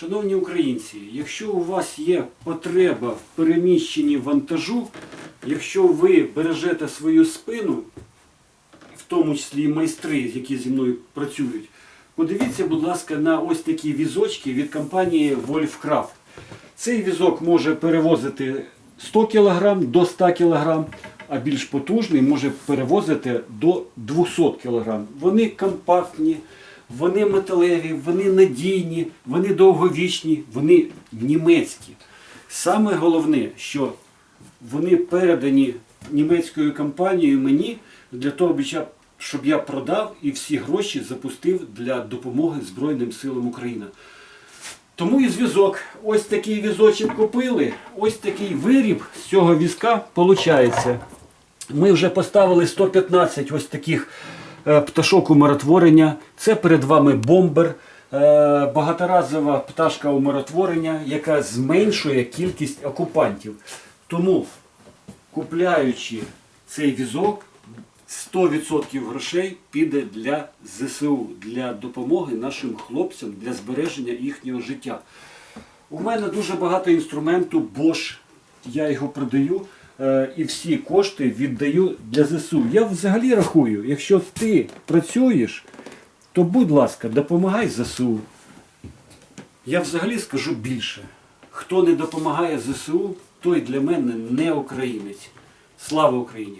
Шановні українці, якщо у вас є потреба в переміщенні вантажу, якщо ви бережете свою спину, в тому числі і майстри, які зі мною працюють, подивіться, будь ласка, на ось такі візочки від компанії Wolfcraft. Цей візок може перевозити 100 кг до 100 кг, а більш потужний може перевозити до 200 кг. Вони компактні, вони металеві, вони надійні, вони довговічні, вони німецькі. Саме головне, що вони передані німецькою компанією мені для того, щоб я продав і всі гроші запустив для допомоги Збройним силам України. Тому і зв'язок. Ось такий візочок купили, ось такий виріб з цього візка виходить. Ми вже поставили 115 ось таких пташок умиротворення. Це перед вами бомбер, е, багаторазова пташка умиротворення, яка зменшує кількість окупантів. Тому, купляючи цей візок, 100% грошей піде для ЗСУ, для допомоги нашим хлопцям, для збереження їхнього життя. У мене дуже багато інструменту Bosch, я його продаю е, і всі кошти віддаю для ЗСУ. Я взагалі рахую, якщо ти працюєш, то будь ласка, допомагай ЗСУ. Я взагалі скажу більше. Хто не допомагає ЗСУ, той для мене не українець. Слава Україні!